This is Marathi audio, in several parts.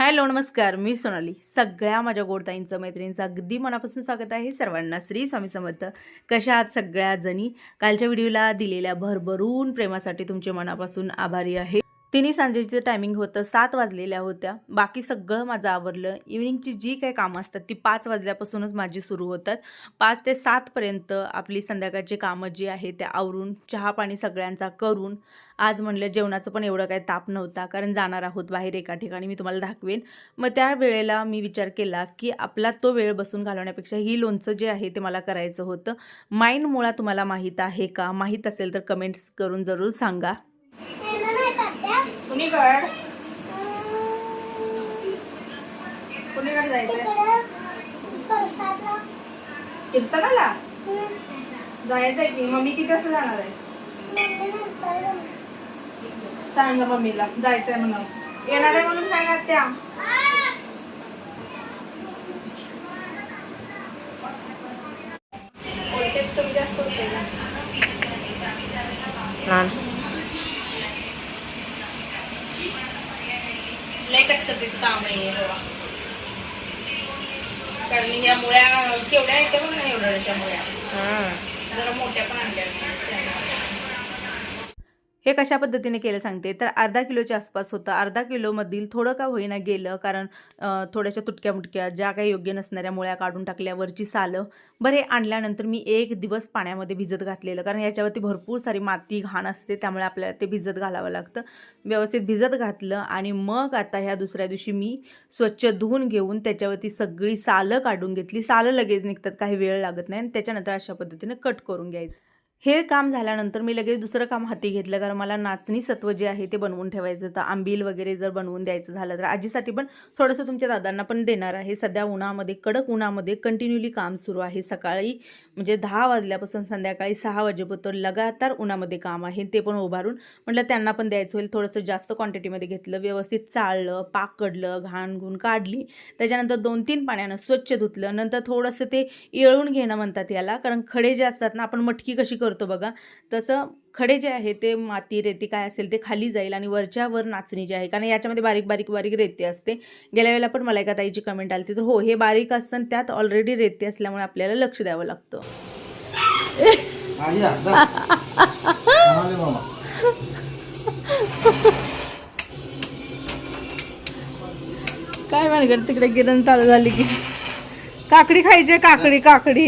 हॅलो नमस्कार. मी सोनाली. सगळ्या माझ्या गोडताईंचं मैत्रिणींचं अगदी मनापासून स्वागत आहे. सर्वांना श्री स्वामी समर्थ. कशा आहात सगळ्या जणी? कालच्या व्हिडिओला दिलेल्या भरभरून प्रेमासाठी तुमचे मनापासून आभारी आहे. तिन्ही सांजेचं टायमिंग होतं सात वाजलेल्या होत्या. बाकी सगळं माझं आवरलं. इव्हिनिंगची जी काही कामं असतात ती पाच वाजल्यापासूनच माझी सुरू होतात. पाच ते सातपर्यंत आपली संध्याकाळची कामं जी आहे त्या आवरून चहा पाणी सगळ्यांचा करून आज म्हणलं जेवणाचं पण एवढं काही ताप नव्हता कारण जाणार आहोत बाहेर एका ठिकाणी मी तुम्हाला दाखवेन. मग त्या वेळेला मी विचार केला की आपला तो वेळ बसून घालवण्यापेक्षा ही लोणचं जे आहे ते मला करायचं होतं. माइंड मुळा तुम्हाला माहीत आहे का? माहीत असेल तर कमेंट्स करून जरूर सांगा. कुणीकड? कुणीकडे जायचंय? कीर्तनाला? जायचंय की. मम्मी किती वाजता जाणार आहे? सांग ना मम्मीला. जायचंय म्हणून. येणार आहे म्हणून सांगा त्या तेच कमी जास्त होते ना लय कचकचीचं काम आहे हे. कारण ह्या मुळ्या केवढ्या आहेत त्या बघ ना एवढ्याशा मुळ्या जरा मोठ्या पण आणल्या. हे कशा पद्धतीने केलं सांगते? तर अर्धा किलोच्या आसपास होतं. अर्धा किलोमधील थोडं का होईना गेलं कारण थोड्याशा तुटक्या मुटक्या ज्या काही योग्य नसणाऱ्या मुळ्या काढून टाकल्यावरची सालं. बरं हे आणल्यानंतर मी एक दिवस पाण्यामध्ये भिजत घातलेलं कारण याच्यावरती भरपूर सारी माती घाण असते त्यामुळे आपल्याला ते भिजत घालावं लागतं. व्यवस्थित भिजत घातलं आणि मग आता ह्या दुसऱ्या दिवशी मी स्वच्छ धुवून घेऊन त्याच्यावरती सगळी सालं काढून घेतली. सालं लगेच निघतात काही वेळ लागत नाही आणि त्याच्यानंतर अशा पद्धतीने कट करून घ्यायचं. हे काम झाल्यानंतर मी लगेच दुसरं काम हाती घेतलं कारण मला नाचणी सत्व जे आहे ते बनवून ठेवायचं होतं. आंबील वगैरे जर बनवून द्यायचं झालं तर आजीसाठी पण थोडंसं तुमच्या दादांना पण देणार आहे. सध्या उन्हामध्ये कडक उन्हामध्ये कंटिन्युअली काम सुरू आहे. सकाळी म्हणजे दहा वाजल्यापासून संध्याकाळी सहा वाजेपर्यंत लगातार उन्हामध्ये काम आहे. ते पण उभारून म्हटलं त्यांना पण द्यायचं होईल. थोडंसं जास्त क्वांटिटीमध्ये घेतलं व्यवस्थित चाळलं पाक कडलं घाण घुण काढली. त्याच्यानंतर दोन तीन पाण्यानं स्वच्छ धुतलं. नंतर थोडंसं ते येळून घेणं म्हणतात याला कारण खडे जे असतात ना आपण मटकी कशी करतो बघा. तसं खडे जे आहे ते माती रेती काय असेल ते खाली जाईल आणि वरच्या वर नाचणी जी आहे कारण याच्यामध्ये बारीक बारीक बारीक रेती असते. गेल्या वेळेला पण मला एका ताईची कमेंट आली तर हो हे बारीक असतं आणि त्यात ऑलरेडी रेती असल्यामुळे आपल्याला लक्ष द्यावं लागतं. काय म्हणकर तिकडे गिरण चालू झाली की. काकडी खायची काकडी. काकडी.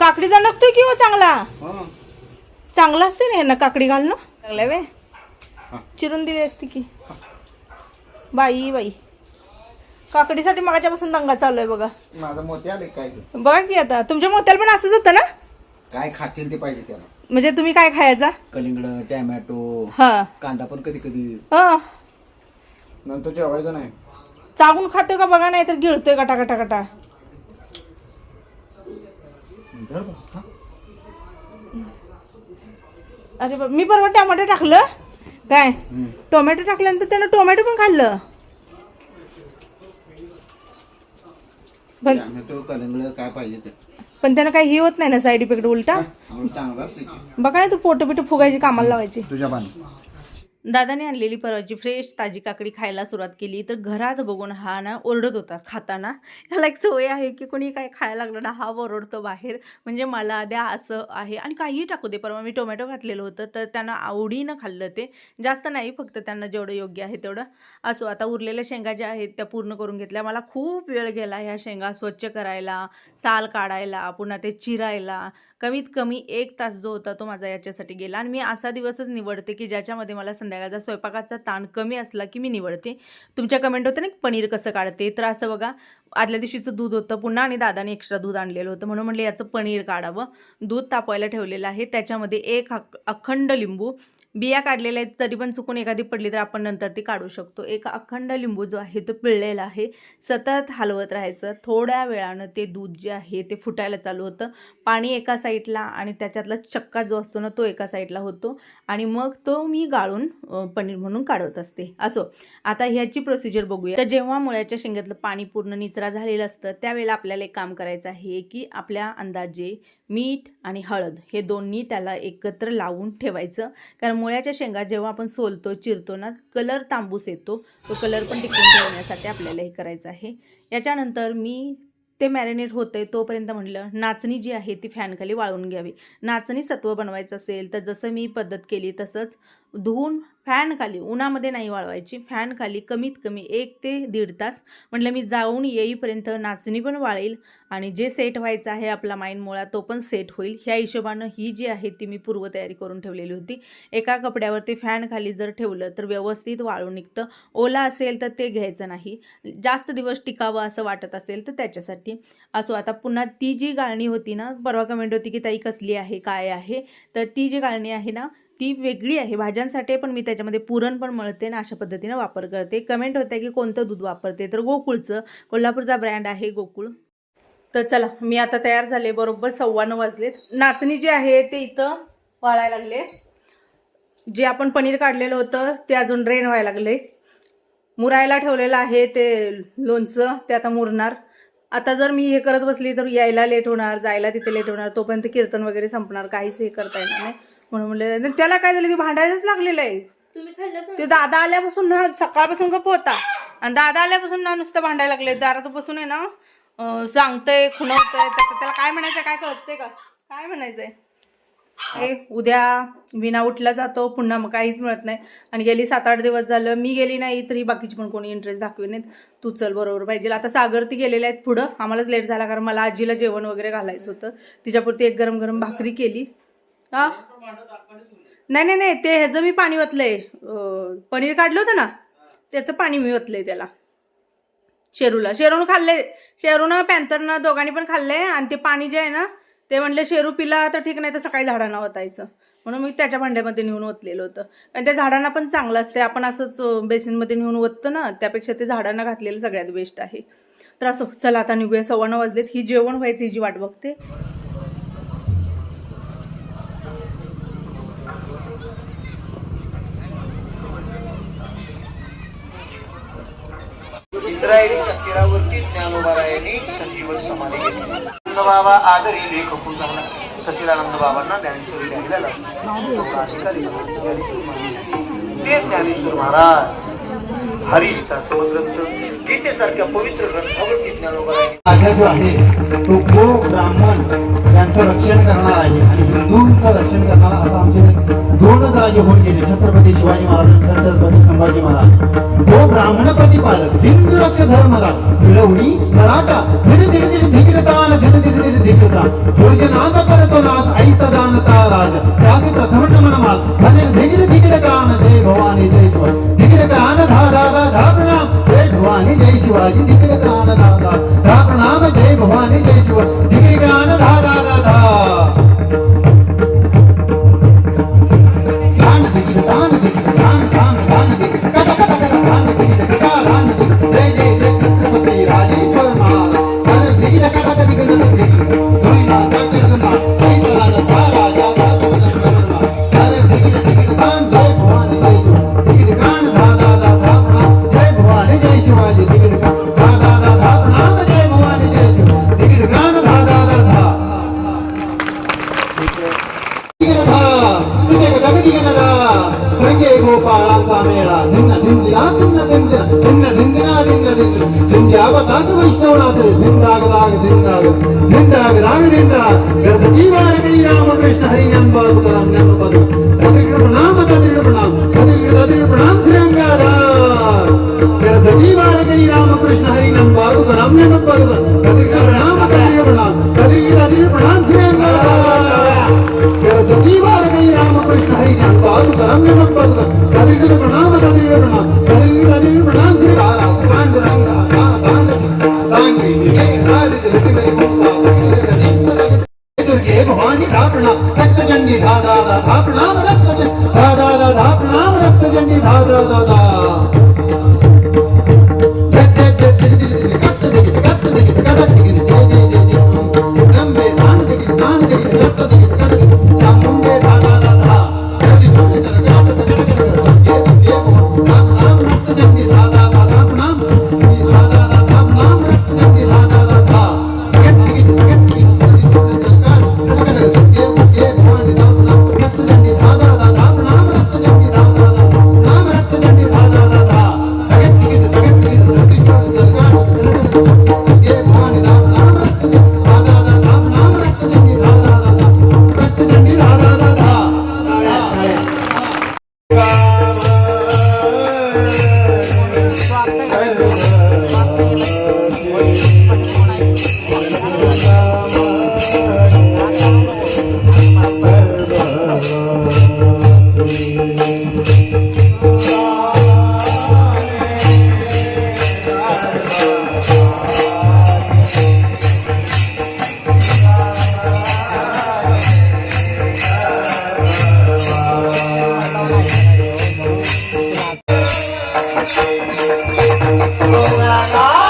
का काकडीचा नकतोय किंवा चांगला? हं. चांगला असते ना ह्यांना काकडी घालणं? चांगलं वे. चिरून दिली असती की. बाई बाई. काकडीसाठी मगाच्यापासून दंगा चालू आहे बघा. माझा मोती आले काय? बघा की आता. तुमच्या मोत्याला पण असंच होतं ना? काय खातील ते पाहिजे त्याला. म्हणजे तुम्ही काय खायचा? कलिंगड टॅमॅटो हा. कांदा पण कधी कधी. हा. नंतर जेवायचं नाही. चागून खातोय का बघा नाही तर गिळतोय कटा कटा कटा. अरे बा- मी परवा टोमॅटो टाकलं. काय. टोमॅटो टाकल्यानंतर त्यानं टोमॅटो पण खाल्लं. पण काय पाहिजे त्यानं काही हे होत नाही ना साईड इफेक्ट उलटा. बघा ना तू पोट बिट फुगायची कामाला लावायची. तुझ्या दादाने आणलेली परवाची फ्रेश ताजी काकडी खायला सुरुवात केली. तर घरात बघून हा ना ओरडत होता खाताना. ह्याला एक सवय आहे की कोणी काय खायला लागलं ना हा ओरडतो बाहेर. म्हणजे मला द्या असं आहे. आणि काहीही टाकू दे. परवा मी टोमॅटो घातलेलं होतं. तर त्यांना आवडीनं खाल्लं ते. जास्त नाही फक्त त्यांना जेवढं योग्य आहे तेवढं. असो आता उरलेल्या शेंगा ज्या आहेत त्या पूर्ण करून घेतल्या. मला खूप वेळ गेला ह्या शेंगा स्वच्छ करायला साल काढायला पुन्हा ते चिरायला. कमीत कमी एक तास जो होता तो माझा याच्यासाठी गेला. आणि मी असा दिवसच निवडते की ज्याच्यामध्ये मला संध्याकाळचा स्वयंपाकाचा ताण कमी असला की मी निवडते. तुमच्या कमेंट होतं ना पनीर कसं काढते? तर असं बघा आदल्या दिवशीचं दूध होतं पुन्हा आणि दादाने एक्स्ट्रा दूध आणलेलं होतं. म्हणून म्हटलं याचं पनीर काढावं. दूध तापवायला ठेवलेलं आहे. त्याच्यामध्ये एक अखंड लिंबू बिया काढलेल्या आहेत तरी पण चुकून एखादी पडली तर आपण नंतर ती काढू शकतो. एक अखंड लिंबू जो आहे तो पिळलेला आहे. सतत हलवत राहायचं. थोड्या वेळानं ते दूध जे आहे ते फुटायला चालू होतं. पाणी एका साईडला आणि त्याच्यातला चक्का जो असतो ना तो एका साईडला होतो. आणि मग तो मी गाळून पनीर म्हणून काढत असते. असो आता ह्याची प्रोसिजर बघूया. तर जेव्हा मुळ्याच्या शेंगातलं पाणी पूर्ण निचरा झालेलं असतं त्यावेळेला आपल्याला एक काम करायचं आहे की आपल्या अंदाजे मीठ आणि हळद हे दोन्ही त्याला एकत्र लावून ठेवायचं. कारण मुळ्याच्या शेंगा जेव्हा आपण सोलतो चिरतो ना कलर तांबूस येतो. तो कलर पण टिकून ठेवण्यासाठी आपल्याला हे करायचं आहे. याच्यानंतर मी ते मॅरिनेट होतंय तोपर्यंत म्हटलं नाचणी जी आहे ती फॅनखाली वाळून घ्यावी. नाचणी सत्व बनवायचं असेल तर जसं मी पद्धत केली तसंच धुवून फॅनखाली उन्हामध्ये नाही वाळवायची. फॅनखाली कमीत कमी एक ते दीड तास. म्हटलं मी जाऊन येईपर्यंत नाचणी पण वाळेल आणि जे सेट व्हायचं आहे आपला माइंड मुळा तो पण सेट होईल. ह्या हिशोबानं ही जी आहे ती मी पूर्वतयारी करून ठेवलेली होती. एका कपड्यावरती ते फॅनखाली जर ठेवलं तर व्यवस्थित वाळून निघतं. ओला असेल तर ते घ्यायचं नाही. जास्त दिवस टिकावं असं वाटत असेल तर त्याच्यासाठी. असो आता पुन्हा ती जी गाळणी होती ना परवा कमेंट होती की ताई कसली आहे? काय आहे? तर ती जी गाळणी आहे ना ती वेगळी आहे. भाज्यांसाठी पण मी त्याच्यामध्ये पुरण पण मळते ना अशा पद्धतीनं वापर करते. कमेंट होते की कोणतं दूध वापरते? तर गोकुळचं. कोल्हापूरचा ब्रँड आहे गोकुळ. तर चला मी आता तयार झाले. बरोबर सव्वा नऊ वाजलेत. नाचणी जी आहे ते इथं वाळायला लागले. जे आपण पनीर काढलेलं होतं ते अजून ड्रेन व्हायला लागले. मुरायला ठेवलेलं आहे ते लोणचं. ते आता मुरणार. आता जर मी हे करत बसली तर यायला लेट होणार जायला तिथे लेट होणार. तोपर्यंत कीर्तन वगैरे संपणार. काहीच हे करता येणार नाही. म्हणून म्हणले त्याला काय झालं? ते भांडायलाच लागलेलं आहे. ते दादा आल्यापासून ना सकाळपासून गप होता. आणि दादा आल्यापासून ना नुसतं भांडायला लागले. दारात बसून आहे ना सांगतंय खुणवतंय त्या- त्याला काय म्हणायचं काय कळतंय का? काय म्हणायचंय? हे उद्या विना उठला जातो पुन्हा मग काहीच मिळत नाही. आणि गेली सात आठ दिवस झालं मी गेली नाही तरी बाकीची पण कोणी इंटरेस्ट दाखवी नाहीत. तू चल बरोबर पाहिजे. आता सागर ती गेलेले आहेत पुढं. आम्हालाच लेट झाला कारण मला आजीला जेवण वगैरे घालायचं होतं. तिच्यापुरती एक गरम गरम भाकरी केली. हा? नाही नाही नाही ते ह्याचं मी पाणी ओतलंय. पनीर काढलं होतं ना त्याचं पाणी मी ओतलंय त्याला. शेरूला. शेरूनं खाल्ले शेरूनं पॅन्थरनं दोघांनी पण खाल्लंय आणि ते पाणी जे आहे ना ते म्हणले शेरू पिला तर ठीक नाही तर सकाळी झाडांना ओतायचं. म्हणून मी त्याच्या भांड्यामध्ये नेऊन ओतलेलं होतं. आणि त्या झाडांना पण चांगलं असते. आपण असंच बेसिनमध्ये नेऊन ओततो ना त्यापेक्षा ते झाडांना घातलेलं सगळ्यात बेस्ट आहे. तर असं चला आता निघूया. सव्वा नऊ वाजलेत. ही जेवण व्हायची जी वाट बघते. इंद्रायणी मंदिरावरती ज्ञानोबारायांनी संजीवन समाधी घेतली. बाबा आदरी लेख झाला सचिदानंद बाबांना ज्ञानेश्वरी द्यायला महाराज. ते ज्ञानेश्वर महाराज. हरिष्ठा गीतेसारख्या पवित्र ग्रंथावरती ज्ञानोबारायांनी राजा जो आहे तो गो ब्राह्मण यांचं रक्षण करणार आहे. आणि हिंदूंचं रक्षण करणार असं आमचे दोनच राजे होऊन गेले. छत्रपती शिवाजी महाराज छत्रपती संभाजी महाराज. तो ब्राह्मण प्रतिपालक हिंदू रक्ष धर्मरा मिळवणी मराठा धीरे धीरे धिन धिगडतान धीरे धीरे धिन धिगडता भोजनाथ करतो नास आई सदानता राज. त्यास प्रथम नमन मात धन धिगड धिगड कान जय भवानी जय शिवाजी. धिगड कान धा धा धा धा प्रणाम. जय भवानी जय शिवाजी. धिगड कान धा धा धा प्रणाम. जय भवानी जय शिवाजी. धिगड कान धा धा ತಿನ್ನದೆಂದು ನಿನ್ನ ದಿಂದಿನ ನಿನ್ನದೆಂದು ನಿಂಗೆ ಯಾವ ತಾತು ವೈಷ್ಣವನಾದರು ನಿಂದಾಗಲಾಗ ನಿಂದಾಗ ನಿಂದಾಗಲಾಗ ನಿಂದ ಗ್ರಂಥ ಜೀವಾನ ಕರಿ ರಾಮಕೃಷ್ಣ ಹರಿ ಎಂಬಾದು ಕರಂ ನೆನಪದು ತದಿಗಿಡ ಪ್ರಣಾಮ ತದಿಗಿಡ ಪ್ರಣಾಮ ತದಿಗಿಡ ತದಿಗಿಡ ಪ್ರಣಾಮ ಶ್ರೀರಂಗಾರ ಗ್ರಂಥ ಜೀವಾನ ಕರಿ ರಾಮಕೃಷ್ಣ ಹರಿ ಎಂಬಾದು ಕರಂ ನೆನಪದು ತದಿಗಿಡ ಪ್ರಣಾಮ ತದಿಗಿಡ ಪ್ರಣಾಮ ತದಿಗಿಡ ತದಿಗಿಡ ಪ್ರಣಾಮ ಶ್ರೀರಂಗಾರ ಗ್ರಂಥ ಜೀವಾನ ಕರಿ ರಾಮಕೃಷ್ಣ ಹರಿ ಎಂಬಾದು ಕರಂ ನೆನಪದು ತದಿಗಿಡ ಪ್ರಣಾಮ Oh, my God.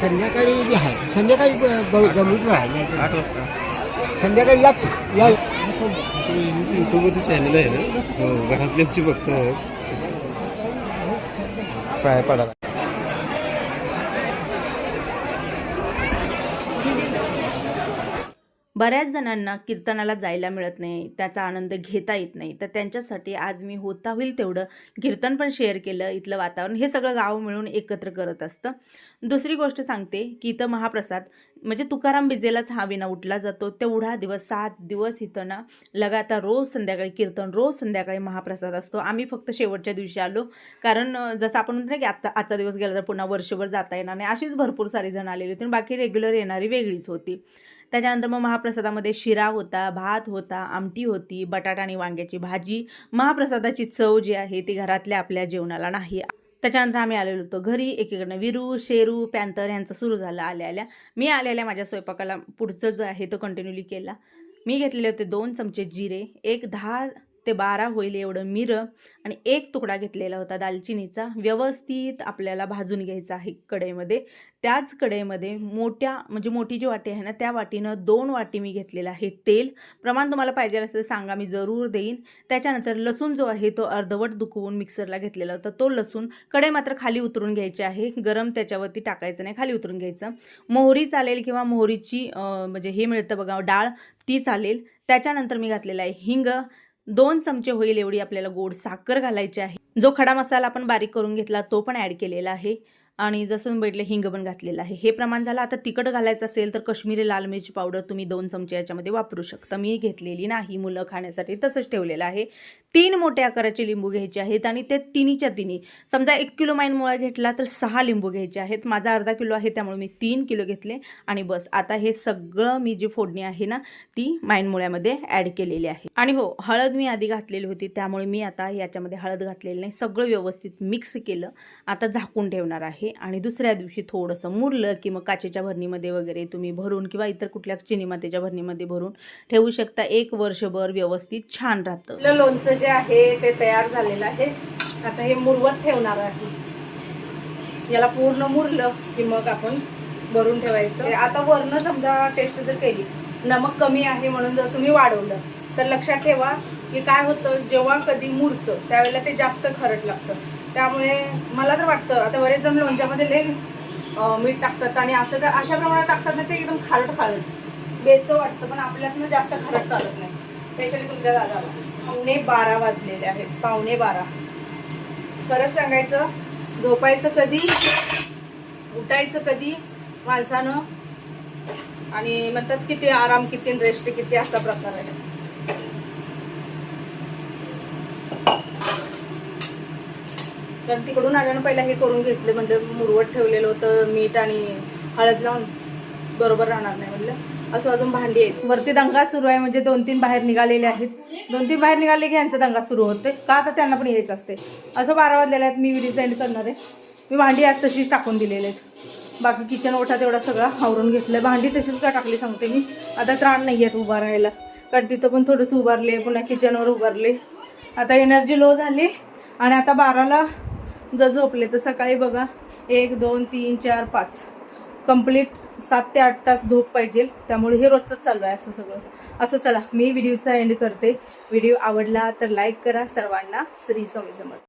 संध्याकाळी बी आहे. संध्याकाळी जमूच राहिले आठ वाजता. संध्याकाळी या या युट्यूबवरती चॅनल आहे ना? हो घरातल्यांची बघतो पाय पडा बऱ्याच जणांना कीर्तनाला जायला मिळत नाही त्याचा आनंद घेता येत नाही. तर त्यांच्यासाठी आज मी होता होईल तेवढं कीर्तन पण शेअर केलं इथलं वातावरण हे सगळं गाव मिळून एकत्र करत असतं. दुसरी गोष्ट सांगते की इथं महाप्रसाद म्हणजे तुकाराम बिजेलाच हा विना उठला जातो. तेवढा दिवस सात दिवस इथं ना लगातार रोज संध्याकाळी कीर्तन रोज संध्याकाळी महाप्रसाद असतो. आम्ही फक्त शेवटच्या दिवशी आलो. कारण जसं आपण म्हणतो की आत्ता आजचा दिवस गेला तर पुन्हा वर्षभर जाता येणार नाही. अशीच भरपूर सारी जण आलेली होती आणि बाकी रेग्युलर येणारी वेगळीच होती. त्याच्यानंतर मग महाप्रसादामध्ये शिरा होता भात होता आमटी होती बटाटा आणि वांग्याची भाजी. महाप्रसादाची चव जी आहे ती घरातल्या आपल्या जेवणाला नाही. त्याच्यानंतर आम्ही आलेलो होतो घरी. एकीकडनं विरू शेरू पॅन्थर यांचं सुरू झालं आल्या आल्या. मी आलेल्या माझ्या स्वयंपाकाला पुढचं जो आहे तो कंटिन्यूली केला. मी घेतलेले होते दोन चमचे जिरे एक दहा ते बारा होईल एवढं मिरं. आणि एक तुकडा घेतलेला होता दालचिनीचा. व्यवस्थित आपल्याला भाजून घ्यायचा आहे कढईमध्ये. त्याच कढईमध्ये मोठ्या म्हणजे मोठी जी वाटी आहे ना त्या वाटीनं दोन वाटी मी घेतलेलं आहे तेल. प्रमाण तुम्हाला पाहिजे असेल तर सांगा मी जरूर देईन. त्याच्यानंतर लसूण जो आहे तो अर्धवट दुखवून मिक्सरला घेतलेला होता. तो लसूण कढई मात्र खाली उतरून घ्यायची आहे. गरम त्याच्यावरती टाकायचं नाही खाली उतरून घ्यायचं. मोहरी चालेल किंवा मोहरीची म्हणजे हे मिळतं बघा डाळ ती चालेल. त्याच्यानंतर मी घातलेला आहे हिंग. दोन चमचे होईल एवढी आपल्याला गोड साखर घालायची आहे. जो खडा मसाला आपण बारीक करून घेतला तो पण ॲड केलेला आहे. आणि जसं मी भेटले हिंग पण घातलेलं आहे. हे प्रमाण झालं आता तिखट घालायचं असेल तर कश्मीरी लाल मिरची पावडर तुम्ही दोन चमचे याच्यामध्ये वापरू शकता. मी घेतलेली नाही मुलं खाण्यासाठी तसंच ठेवलेलं आहे. तीन मोठ्या आकाराचे लिंबू घ्यायचे आहेत आणि ते तिन्हीच्या तिन्ही. समजा एक किलो माईन मुळा घेतला तर सहा लिंबू घ्यायचे आहेत. माझा अर्धा किलो आहे त्यामुळे मी तीन किलो घेतले आणि बस. आता हे सगळं मी जी फोडणी आहे ना ती माईन मुळ्यामध्ये ॲड केलेली आहे. आणि हो हळद मी आधी घातलेली होती त्यामुळे मी आता याच्यामध्ये हळद घातलेली नाही. सगळं व्यवस्थित मिक्स केलं. आता झाकून ठेवणार आहे. आणि दुसऱ्या दिवशी थोडंसं मुरलं की मग काचेच्या भरणीमध्ये वगैरे तुम्ही भरून किंवा इतर कुठल्या चिनी मातेच्या भरणीमध्ये भरून ठेवू शकता. एक वर्षभर व्यवस्थित छान राहतं. लोणचं जे आहे ते तयार झालेलं आहे. आता हे मुरवत ठेवणार आहे. याला पूर्ण मुरलं की मग आपण भरून ठेवायचं. आता वरनं समजा टेस्ट जर केली नमक कमी आहे म्हणून जर तुम्ही वाढवलं तर लक्षात ठेवा की काय होतं जेव्हा कधी मुरतं त्यावेळेला ते जास्त खरट लागतं. त्यामुळे मला तर वाटतं आता बरेच जण लोणच्यामध्ये लय मीठ टाकतात आणि असं तर अशा प्रमाणात टाकतात ना ते एकदम खारट खारट. बेचं वाटतं पण आपल्यातनं जास्त खारट चालत नाही. स्पेशली तुमच्या दादाला. पावणे बारा वाजलेले आहेत. पावणे बारा. खरंच सांगायचं झोपायचं कधी उठायचं कधी माणसानं आणि म्हणतात किती आराम किती रेस्ट किती असा प्रकार आहे. कारण तिकडून आल्यानं पहिला हे करून घेतलं म्हणजे मुरवट ठेवलेलं होतं मीठ आणि हळद लावून. बरोबर राहणार नाही म्हणलं. असं अजून भांडी आहेत. वरती दंगा सुरू आहे म्हणजे दोन तीन बाहेर निघालेले आहेत. दोन तीन बाहेर निघाले की यांचा दंगा सुरू होते का तर त्यांना पण यायचं असते असं बारा वाजलेलं आहेत मी व्हिडिओ करणार आहे. मी भांडी आज तशीच टाकून दिलेले आहेत. बाकी किचन ओठा तेवढा सगळा आवरून घेतलं भांडी तशीच का टाकली सांगते मी. आता त्राण नाही आहेत उभा राहायला. कारण तिथं पण थोडंसं उभारले पुन्हा किचनवर उभारले आता एनर्जी लो झाली आणि आता बाराला जर झोपले तर सकाळी बघा एक दोन तीन चार पाच. कंप्लीट सात ते आठ तास झोप पाहिजे. त्यामुळे हे रोजचंच चालू आहे असं सगळं. असं चला मी व्हिडिओचा एंड करते. व्हिडिओ आवडला तर लाईक करा. सर्वांना श्री स्वामी समर्थ.